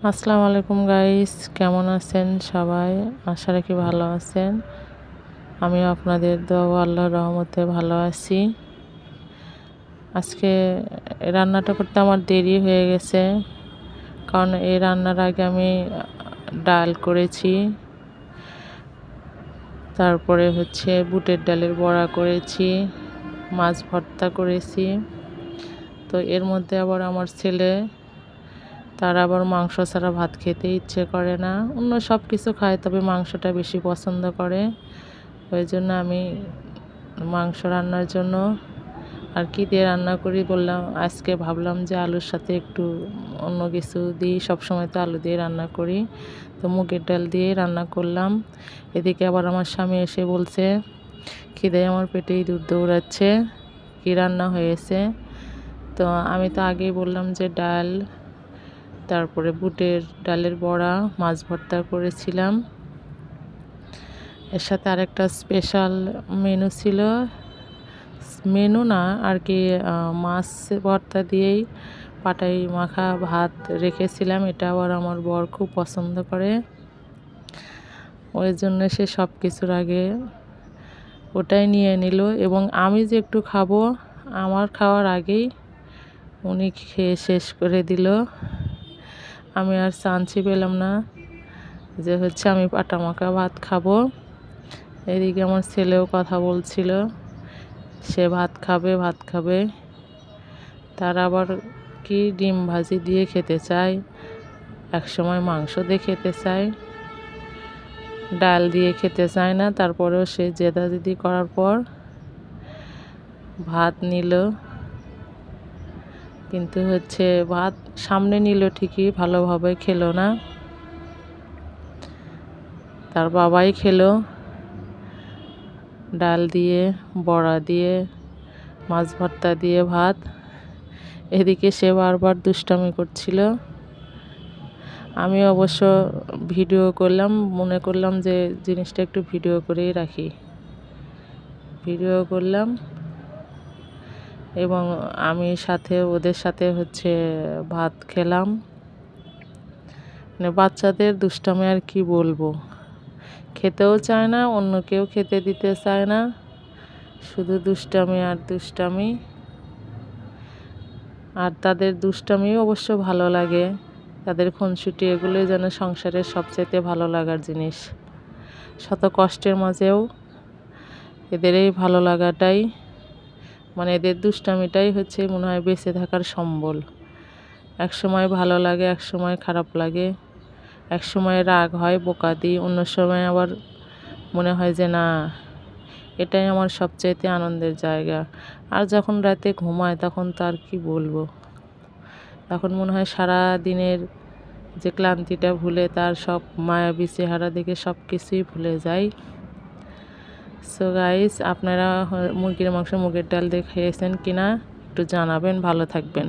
আসসালামু আলাইকুম গাইস কেমন আছেন সবাই? আশা রাখি ভালো আছেন। আমি আপনাদের দোয়া আল্লাহর রহমতে ভালো আছি। আজকে রান্নাটা করতে আমার দেরি হয়ে গেছে, কারণ এই রান্নার আগে আমি ডাল করেছি। তারপরে হচ্ছে বুটের ডালের বড়া করেছি, মাছ ভর্তা করেছি। তো এর মধ্যে আবার আমার ছেলে তারা আবার মাংস ছাড়া ভাত খেতে ইচ্ছে করে না। অন্য সব কিছু খায়, তবে মাংসটা বেশি পছন্দ করে। ওই জন্য আমি মাংস রান্নার জন্য আর কী দিয়ে রান্না করি বললাম, আজকে ভাবলাম যে আলুর সাথে একটু অন্য কিছু দিই। সবসময় তো আলু দিয়ে রান্না করি, তো মুগের ডাল দিয়ে রান্না করলাম। এদিকে আবার আমার স্বামী এসে বলছে, খিদে, আমার পেটেই দুধ দৌড়াচ্ছে। কী রান্না হয়েছে? তো আমি তো আগেই বললাম যে ডাল তারপরে বুটের ডালের বড়া, মাছ ভর্তা করেছিলাম। এর সাথে আরেকটা স্পেশাল মেনু ছিল। মেনু না, আর কি মাছ ভর্তা দিয়েই পাটাই মাখা ভাত রেখেছিলাম। এটা আবার আমার বর খুব পছন্দ করে। ওই জন্য সে সব কিছুর আগে ওটাই নিয়ে নিল এবং আমি যে একটু খাব, আমার খাওয়ার আগেই উনি খেয়ে শেষ করে দিল। আমি আর চান্সই পেলাম না যে হচ্ছে আমি পাটা মাখা ভাত খাব। এদিকে আমার ছেলেও কথা বলছিল, সে ভাত খাবে ভাত খাবে। তার আবার কি ডিম ভাজি দিয়ে খেতে চায়? একসময় মাংস দিয়ে খেতে চায়, ডাল দিয়ে খেতে চায় না। তারপরেও সে জেদাজেদি করার পর ভাত নিল। কিন্তু হচ্ছে ভাত সামনে নিল ঠিকই, ভালোভাবে খেলো না। তার বাবাই খেলো। ডাল দিয়ে, বড়া দিয়ে, মাছ ভর্তা দিয়ে ভাত। এদিকে সে বারবার দুষ্টামি করছিল। আমি অবশ্য ভিডিও করলাম, মনে করলাম যে জিনিসটা একটু ভিডিও করেই রাখি। ভিডিও করলাম এবং আমি সাথে, ওদের সাথে হচ্ছে ভাত খেলাম। মানে বাচ্চাদের দুষ্টামি আর কি বলব। খেতেও চায় না, অন্য কেউ খেতে দিতে চায় না। শুধু দুষ্টামি আর দুষ্টামি। আর তাদের দুষ্টামি অবশ্য ভালো লাগে। তাদের খুনসুটি এগুলোই যেন সংসারের সবচাইতে ভালো লাগার জিনিস। শত কষ্টের মাঝেও এদের এই ভালো লাগাটাই। মানে এদের দুষ্টামিটাই হচ্ছে মনে হয় বেঁচে থাকার সম্বল। এক সময় ভালো লাগে, এক সময় খারাপ লাগে। এক সময় রাগ হয়, বোকা দিই, অন্য সময় আবার মনে হয় যে না, এটাই আমার সবচাইতে আনন্দের জায়গা। আর যখন রাতে ঘুমায় তখন তার কি বলব? তখন মনে হয় সারা দিনের যে ক্লান্তিটা ভুলে তার সব মায়াবী চেহারা দেখে সব কিছুই ভুলে যায় সো গাইস আপনারা মুরগির মাংস মুগের ডাল দিয়ে খেয়েছেন কিনা একটু জানাবেন ভালো থাকবেন।